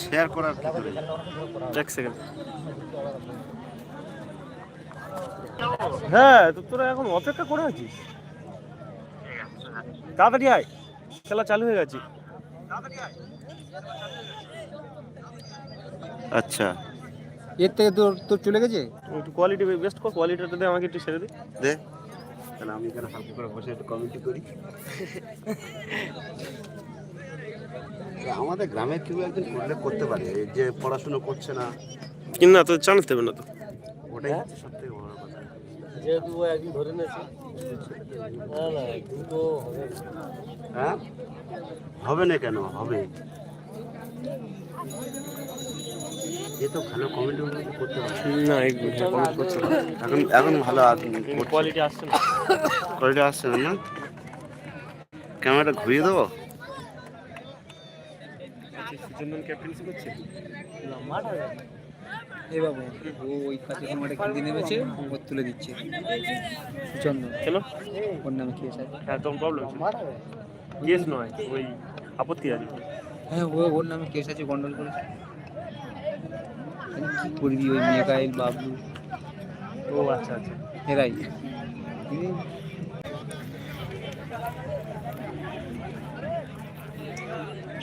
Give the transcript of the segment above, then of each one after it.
Share করার এক second হ্যাঁ তো তোরা এখন অপেক্ষা করে আছিস? তাড়াতাড়ি আয়। খেলা চালু হয়ে গেছে। আচ্ছা। এর থেকে তোর তোর চলে গেছে? একটু কোয়ালিটি বেস্ট কর কোয়ালিটিটা দে আমাকে একটু ছেড়ে দে। দে। তাহলে আমি এখানে হালকা করে বসে একটু কমেন্টি করি। আমাদের গ্রামের কেউ একজন করলে করতে পারে এই যে পড়াশুনো করছে না। কিন্তু না তো জানাতে হবে না তো। ওটাই হচ্ছে সব থেকে বড় কথা। যেহেতু ও একদিন ধরে নিয়েছে। হ্যাঁ? হবে না কেন হবে কমেন্ট করতে না কমেন্ট করছে না এখন এখন ভালো কোয়ালিটি আসছে না। কোয়ালিটি আসছে না ক্যামেরাটা ঘুরিয়ে দেবো? সুচন্দন ক্যাপ্টেন্সি করছে? এই বাবু ও ওই কাছে নেমেছে? তুলে দিচ্ছে। ওর নামে কি আছে? হ্যাঁ প্রবলেম কেস নয় ওই আপত্তি আছে হ্যাঁ ও ওর নামে কেস আছে গন্ডল করেছে। কি করবি ওই মেকাইল বাবলু? ও আচ্ছা আচ্ছা। এরাই।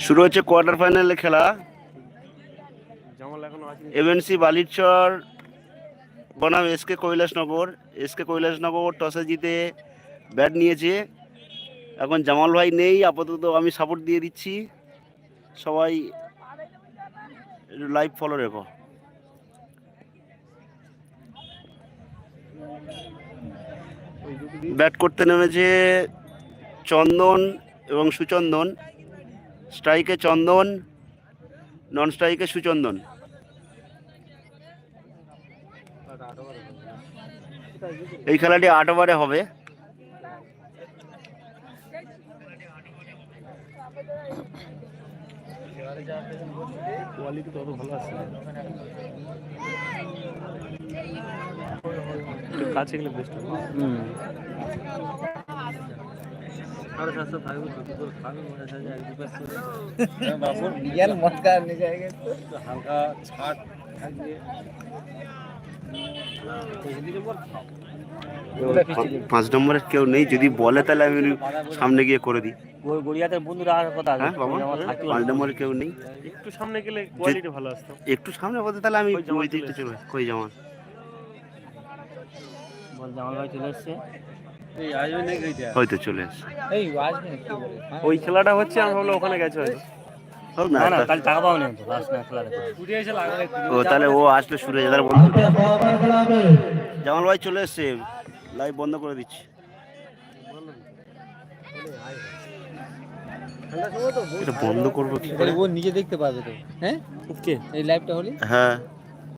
শুরু হচ্ছে কোয়ার্টার ফাইনালের খেলা। জামাল এখনও আছে। এমএনসি বালিচর বনাম এসকে কৈলাসনগর। এসকে কৈলাসনগর টসে জিতে ব্যাট নিয়েছে। এখন জামাল ভাই নেই আপাতত আমি সাপোর্ট দিয়ে দিচ্ছি। সবাই লাইভ ফলো রেখো। ব্যাট করতে নেমেছে চন্দন এবং সুচন্দন। স্ট্রাইকে চন্দন নন স্ট্রাইকে সুচন্দন। এই খেলাটি আট ওভারে হবে। কোয়ালিটি তো অত ভালো আসছে না। একটু কাছে গেলে বেস্ট হবে হুম বাবুর বিয়াল মটকা নিয়ে যায় হালকা ছাট থাকবে পাঁচ নম্বরের কেউ নেই যদি বলে তাহলে আমি সামনে গিয়ে করে দিই। বন্ধুরা আর কথা হ্যাঁ বাবা। পাঁচ নম্বরের কেউ নেই। একটু সামনে গেলে কোয়ালিটি ভালো আসতো। একটু সামনে বলতে তাহলে আমি ওই দিকটা চলে কই জামান বল জামাল ভাই চলে এসছে। হয়তো চলে এসছে। হ্যাঁ? ওই খেলাটা হচ্ছে আমি ভাবলাম ওখানে গেছে হয়তো। দেখো ও তাহলে ও আসলে শুরু হয়ে যাবে বন্ধু। জামাল ভাই চলে এসছে লাইভ বন্ধ করে দিচ্ছি। এটা বন্ধ করব কি করে? ও নিজে দেখতে পাবে তো। হ্যাঁ? ওকে এই লাইভটা হলে? হ্যাঁ।